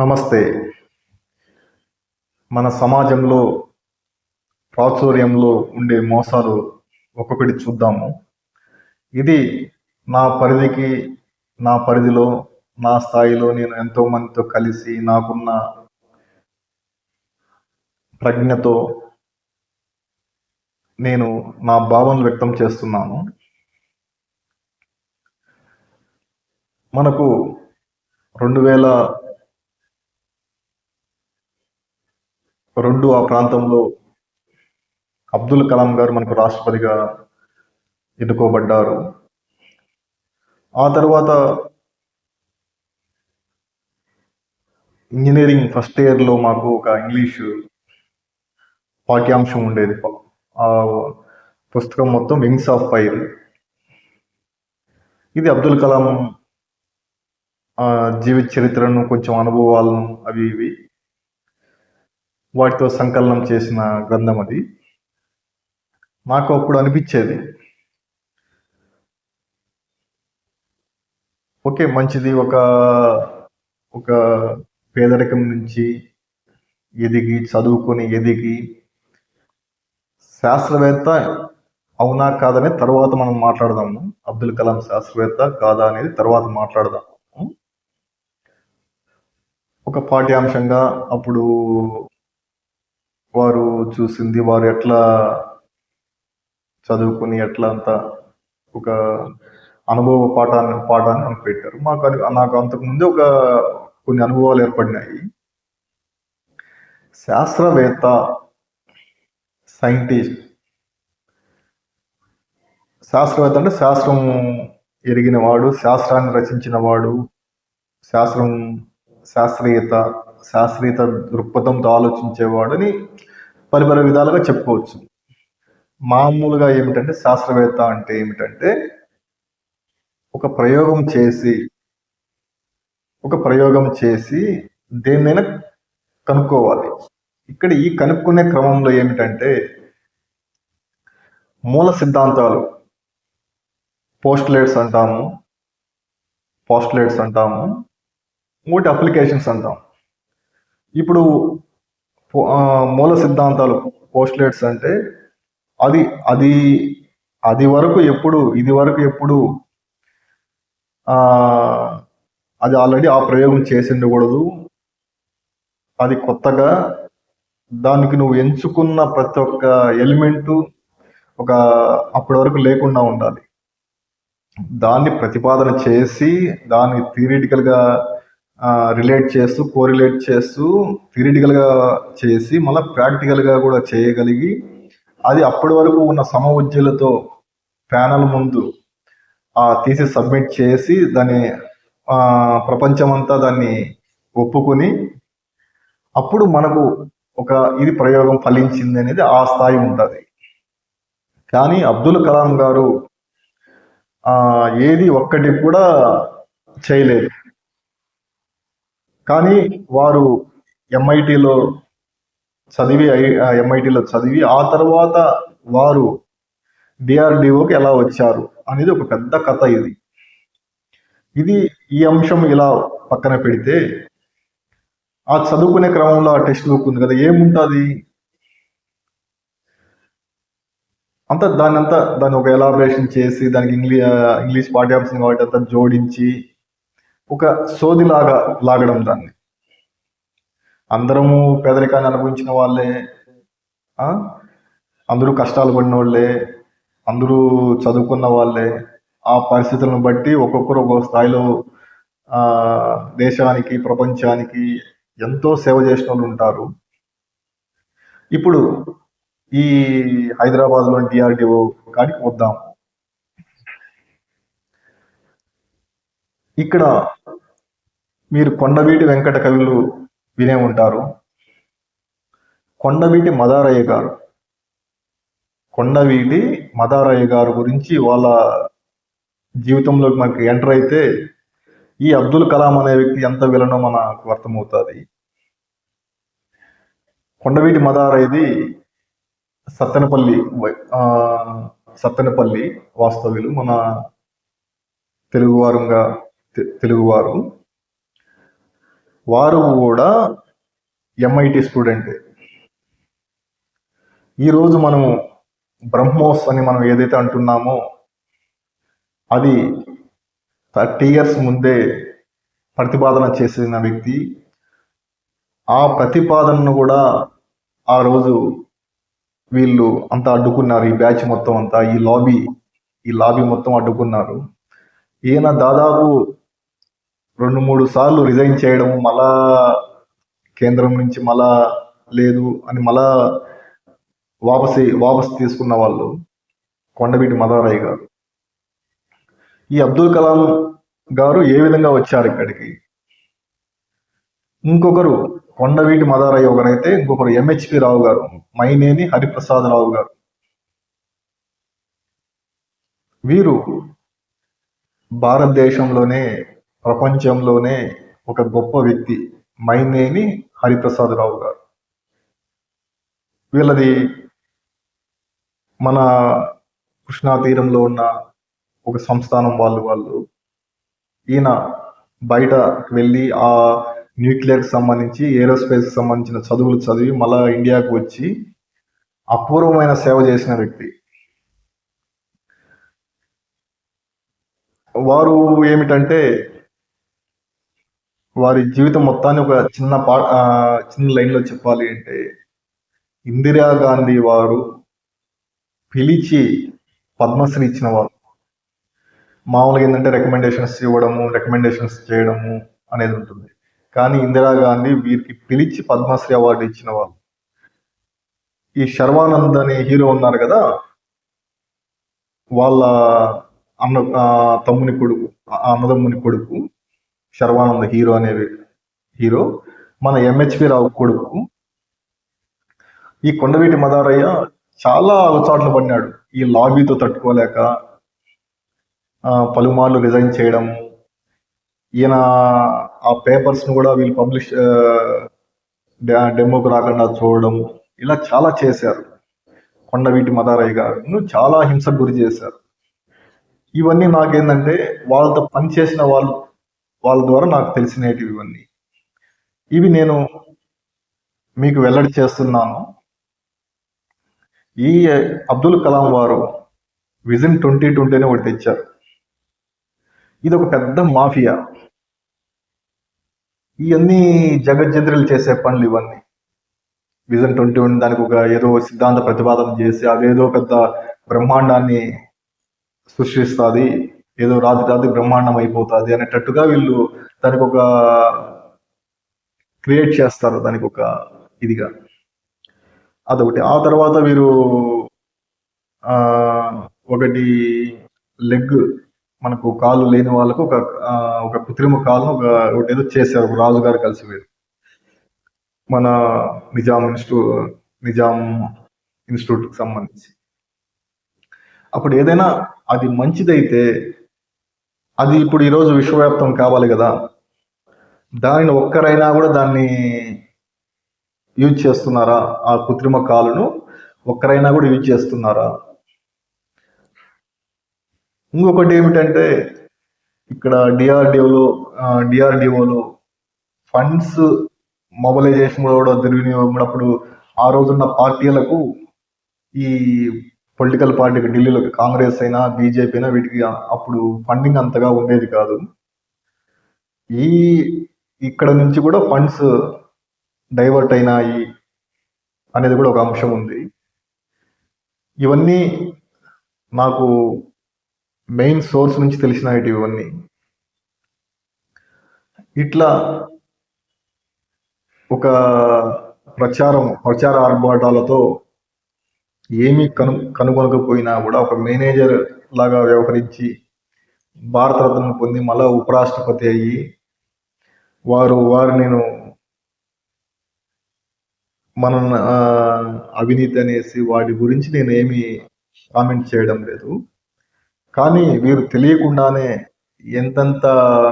నమస్తే. మన సమాజంలో ప్రాచుర్యంలో ఉండే మోసాలు ఒక్కొక్కటి చూద్దాము. ఇది నా పరిధికి నా పరిధిలో నా స్థాయిలో నేను ఎంతోమందితో కలిసి నాకున్న ప్రజ్ఞతో నేను నా భావనలు వ్యక్తం చేస్తున్నాను. మనకు రెండు వేల రెండు ఆ ప్రాంతంలో అబ్దుల్ కలాం గారు మనకు రాష్ట్రపతిగా ఎన్నుకోబడ్డారు. ఆ తర్వాత ఇంజనీరింగ్ ఫస్ట్ ఇయర్లో మాకు ఒక ఇంగ్లీష్ పాఠ్యాంశం ఉండేది. ఆ పుస్తకం మొత్తం వింగ్స్ ఆఫ్ ఫైర్ ఇది అబ్దుల్ కలాం జీవిత చరిత్రను కొంచెం అనుభవాలను అవి ఇవి. వాటితో సంకలనం చేసిన గ్రంథం అది. నాకు అప్పుడు అనిపించేది. ఓకే మంచిది. ఒక ఒక పేదరికం నుంచి ఎదిగి చదువుకొని ఎదిగి శాస్త్రవేత్త అవునా కాదనే తర్వాత మనం మాట్లాడదాము. అబ్దుల్ కలాం శాస్త్రవేత్త కాదా అనేది తర్వాత మాట్లాడదాము. ఒక పాఠ్యాంశంగా అప్పుడు వారు చూసింది వారు ఎట్లా చదువుకుని ఎట్లా అంతా ఒక అనుభవ పాఠాన్ని పాఠాన్ని మనకు పెట్టారు. మాకు నాకు అంతకుముందే ఒక కొన్ని అనుభవాలు ఏర్పడినాయి. శాస్త్రవేత్త సైంటిస్ట్. శాస్త్రవేత్త అంటే శాస్త్రం ఎరిగిన వాడు శాస్త్రాన్ని రచించిన వాడు శాస్త్రం శాస్త్రీయత శాస్త్రీయత దృక్పథంతో ఆలోచించేవాడని పలు విధాలుగా చెప్పుకోవచ్చు. మామూలుగా ఏమిటంటే శాస్త్రవేత్త అంటే ఏమిటంటే ఒక ప్రయోగం చేసి ఒక ప్రయోగం చేసి దేన్నైనా కనుక్కోవాలి. ఇక్కడ ఈ కనుక్కునే క్రమంలో ఏమిటంటే మూల సిద్ధాంతాలు పోస్ట్లేట్స్ అంటాము పోస్ట్లేట్స్ అంటాము ఇంకోటి అప్లికేషన్స్ అంటాము. ఇప్పుడు పో- మూల సిద్ధాంతాలు పోస్ట్లేట్స్ అంటే అది అది అది వరకు ఎప్పుడు ఇది వరకు ఎప్పుడు అది ఆల్రెడీ ఆ ప్రయోగం చేసి ఉండకూడదు అది కొత్తగా దానికి నువ్వు ఎంచుకున్న ప్రతి ఒక్క ఎలిమెంటు ఒక అప్పటి వరకు లేకుండా ఉండాలి. దాన్ని ప్రతిపాదన చేసి దాన్ని థియరిటికల్గా రిలేట్ చేస్తూ కోరిలేట్ చేస్తూ థిరిటికల్గా చేసి మళ్ళీ ప్రాక్టికల్గా కూడా చేయగలిగి అది అప్పటి వరకు ఉన్న సమవుజ్జలతో ప్యానల్ ముందు ఆ తీసి సబ్మిట్ చేసి దాన్ని ప్రపంచమంతా దాన్ని ఒప్పుకొని అప్పుడు మనకు ఒక ఇది ప్రయోగం ఫలించింది అనేది ఆ స్థాయి ఉంటుంది. కానీ అబ్దుల్ కలాం గారు ఏది ఒక్కటి కూడా చేయలేదు. కానీ వారు ఎంఐటిలో చదివి ఎంఐటిలో చదివి ఆ తర్వాత వారు డిఆర్డిఓకి ఎలా వచ్చారు అనేది ఒక పెద్ద కథ ఇది. ఇది ఈ అంశం ఇలా పక్కన పెడితే ఆ చదువుకునే క్రమంలో ఆ టెక్స్ట్ బుక్ ఉంది కదా ఏముంటుంది? అంతా దాని అంతా దాన్ని ఒక ఎలాబరేషన్ చేసి దానికి ఇంగ్లీ ఇంగ్లీష్ పాఠ్యాంశం కాబట్టి అంతా జోడించి ఒక సోదిలాగా లాగడం దాన్ని. అందరము పేదరికాన్ని అనుభవించిన వాళ్ళే అందరూ కష్టాలు పడిన వాళ్ళే అందరూ చదువుకున్న వాళ్ళే ఆ పరిస్థితులను బట్టి ఒక్కొక్కరు ఒక్కొక్క స్థాయిలో దేశానికి ప్రపంచానికి ఎంతో సేవ చేసిన వాళ్ళు ఉంటారు. ఇప్పుడు ఈ హైదరాబాద్లోని డిఆర్డిఓ కాడికి వద్దాం. ఇక్కడ మీరు కొండవీటి వెంకట కవులు వినే ఉంటారు. కొండవీటి మదారయ్య గారు. కొండవీటి మదారయ్య గారు గురించి వాళ్ళ జీవితంలోకి మనకి ఎంటర్ అయితే ఈ అబ్దుల్ కలాం అనే వ్యక్తి ఎంత విలనో మనకు అర్థమవుతుంది. కొండవీటి మదారయ్యది సత్తెనపల్లి వై- సత్తెనపల్లి వాస్తవ్యులు. మన తెలుగువారంగా తెలుగువారు. వారు కూడా ఎంఐటి స్టూడెంటే ఈరోజు మనము బ్రహ్మోస్ అని మనం ఏదైతే అంటున్నామో అది థర్టీ ఇయర్స్ ముందే ప్రతిపాదన చేసిన వ్యక్తి. ఆ ప్రతిపాదనను కూడా ఆ రోజు వీళ్ళు అంతా అడ్డుకున్నారు. ఈ బ్యాచ్ మొత్తం అంతా ఈ లాబీ ఈ లాబీ మొత్తం అడ్డుకున్నారు. ఈయన దాదాపు రెండు మూడు సార్లు రిజైన్ చేయడం మళ్ళా కేంద్రం నుంచి మళ్ళా లేదు అని మళ్ళా వాపసి వాపస్ తీసుకున్న వాళ్ళు కొండవీటి మదారాయ్ గారు. ఈ అబ్దుల్ కలాం గారు ఏ విధంగా వచ్చారు ఇక్కడికి? ఇంకొకరు కొండవీటి మదారాయ్ ఒకరైతే ఇంకొకరు ఎంహెచ్పి రావు గారు మైనేని హరిప్రసాద్ రావు గారు. వీరు భారతదేశంలోనే ప్రపంచంలోనే ఒక గొప్ప వ్యక్తి మైనేని హరిప్రసాద్ రావు గారు. వీళ్ళది మన కృష్ణా తీరంలో ఉన్న ఒక సంస్థానం వాళ్ళు వాళ్ళు. ఈయన బయట వెళ్ళి ఆ న్యూక్లియర్కి సంబంధించి ఏరోస్పేస్కి సంబంధించిన చదువులు చదివి మళ్ళా ఇండియాకు వచ్చి అపూర్వమైన సేవ చేసిన వ్యక్తి. వారు ఏమిటంటే వారి జీవితం మొత్తాన్ని ఒక చిన్న పా చిన్న లైన్లో చెప్పాలి అంటే ఇందిరాగాంధీ వారు పిలిచి పద్మశ్రీ ఇచ్చిన వారు మామూలుగా ఏంటంటే రికమెండేషన్స్ ఇవ్వడము రికమెండేషన్స్ చేయడము అనేది ఉంటుంది. కానీ ఇందిరాగాంధీ వీరికి పిలిచి పద్మశ్రీ అవార్డు ఇచ్చిన వాళ్ళు ఈ శర్వానంద్ అనే హీరో ఉన్నారు కదా వాళ్ళ అన్న తమ్ముని కొడుకు అన్నదమ్ముని కొడుకు. శర్వానంద్ హీరో అనే హీరో మన ఎంహెచ్పి రావు కొడుకు. ఈ కొండవీటి మదారయ్య చాలా అవచాట్లు పడినాడు. ఈ లాబీతో తట్టుకోలేక ఆ, పలుమార్లు రిజైన్ చేయడం ఈయన ఆ పేపర్స్ను కూడా వీళ్ళు పబ్లిష్ డెమోకు రాకుండా చూడడం ఇలా చాలా చేశారు. కొండవీటి మదారయ్య గారు చాలా హింసకు గురి చేశారు. ఇవన్నీ నాకేంటంటే వాళ్ళతో పనిచేసిన వాళ్ళు వాళ్ళ ద్వారా నాకు తెలిసినవి ఇవన్నీ. ఇవి నేను మీకు వెల్లడి చేస్తున్నాను. ఈ అబ్దుల్ కలాం వారు విజన్ ట్వంటీ ట్వంటీ అని ఒకటి తెచ్చారు. ఇది ఒక పెద్ద మాఫియా. ఇవన్నీ జగజ్జంత్రులు చేసే పనులు ఇవన్నీ. విజన్ ట్వంటీ వన్ దానికి ఒక ఏదో సిద్ధాంత ప్రతిపాదన చేసి అదేదో పెద్ద బ్రహ్మాండాన్ని సృష్టిస్తుంది. ఏదో రాత్రి రాత్రి బ్రహ్మాండం అయిపోతుంది అనేటట్టుగా వీళ్ళు దానికి ఒక క్రియేట్ చేస్తారు దానికి ఒక ఇదిగా. అదొకటి. ఆ తర్వాత వీరు ఆ, ఒకటి లెగ్ మనకు కాలు లేని వాళ్ళకు ఒక ఒక కృత్రిమ కాలును ఒక ఒకటి ఏదో చేశారు. రాజుగారు గారు కలిసి వీరు. మన నిజాం ఇన్స్టిట్యూట్ నిజాం ఇన్స్టిట్యూట్కి సంబంధించి. అప్పుడు ఏదైనా అది మంచిదైతే అది ఇప్పుడు ఈరోజు విశ్వవ్యాప్తం కావాలి కదా. దానిని ఒక్కరైనా కూడా దాన్ని యూజ్ చేస్తున్నారా? ఆ కృత్రిమ కాలును ఒక్కరైనా కూడా యూజ్ చేస్తున్నారా? ఇంకొకటి ఏమిటంటే ఇక్కడ డిఆర్డిఓలో డిఆర్డిఓలో ఫండ్స్ మొబలైజేషన్ కూడా దుర్వినియోగం అప్పుడు ఆ రోజున్న పార్టీలకు ఈ పొలిటికల్ పార్టీకి ఢిల్లీలో కాంగ్రెస్ అయినా బీజేపీ అయినా వీటికి అప్పుడు ఫండింగ్ అంతగా ఉండేది కాదు. ఈ ఇక్కడ నుంచి కూడా ఫండ్స్ డైవర్ట్ అయినాయి అనేది కూడా ఒక అంశం ఉంది. ఇవన్నీ నాకు మెయిన్ సోర్స్ నుంచి తెలిసినవి ఇవన్నీ. ఇట్లా ఒక ప్రచారం ప్రచార ఆర్భాటాలతో ఏమీ కను కనుగొనకపోయినా కూడా ఒక మేనేజర్ లాగా వ్యవహరించి భారతరత్న పొంది మళ్ళా ఉపరాష్ట్రపతి అయ్యి వారు వారు నేను మన అవినీతి అనేసి వాటి గురించి నేను ఏమి కామెంట్ చేయడం లేదు. కానీ వీరు తెలియకుండానే ఎంతెంత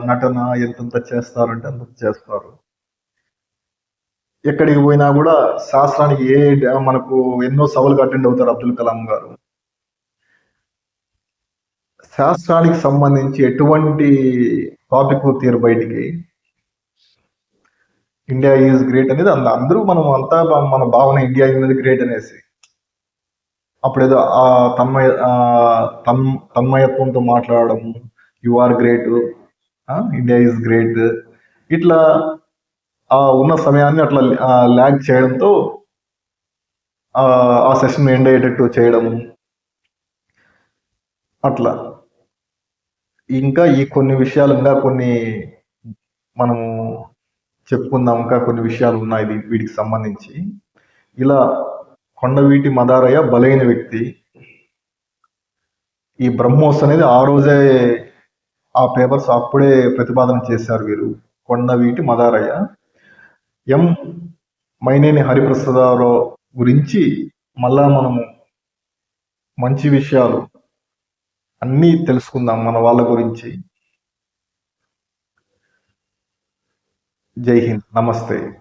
నటన ఎంతెంత చేస్తారంటే అంత చేస్తారు. ఎక్కడికి పోయినా కూడా శాస్త్రానికి ఏ మనకు ఎన్నో సవాలుగా అటెండ్ అవుతారు అబ్దుల్ కలాం గారు. శాస్త్రానికి సంబంధించి ఎటువంటి టాపిక్ తీరు బయటికి? ఇండియా ఈజ్ గ్రేట్ అనేది అంత అందరూ మనం అంతా మన భావన ఇండియా అనేది గ్రేట్ అనేసి. అప్పుడేదో ఆ తన్మయ ఆ తన్ తన్మయత్వంతో మాట్లాడడం you are great India is great ఇట్లా ఉన్న సమయాన్ని అట్లా ల్యాగ్ చేయడంతో ఆ సెషన్ ఎండ్ అయ్యేటట్టు చేయడం అట్లా. ఇంకా ఈ కొన్ని విషయాలు ఇంకా కొన్ని మనము చెప్పుకుందాం. ఇంకా కొన్ని విషయాలు ఉన్నాయి వీటికి సంబంధించి. ఇలా కొండవీటి మదారయ్య బలైన వ్యక్తి. ఈ బ్రహ్మోస్ అనేది ఆ రోజే ఆ పేపర్స్ అప్పుడే ప్రతిపాదన చేశారు వీరు. కొండవీటి మదారయ్య. ఎం మైనేని హరిప్రసాదరావు గురించి మళ్ళా మనము మంచి విషయాలు అన్నీ తెలుసుకుందాం మన వాళ్ళ గురించి. జై హింద్. నమస్తే.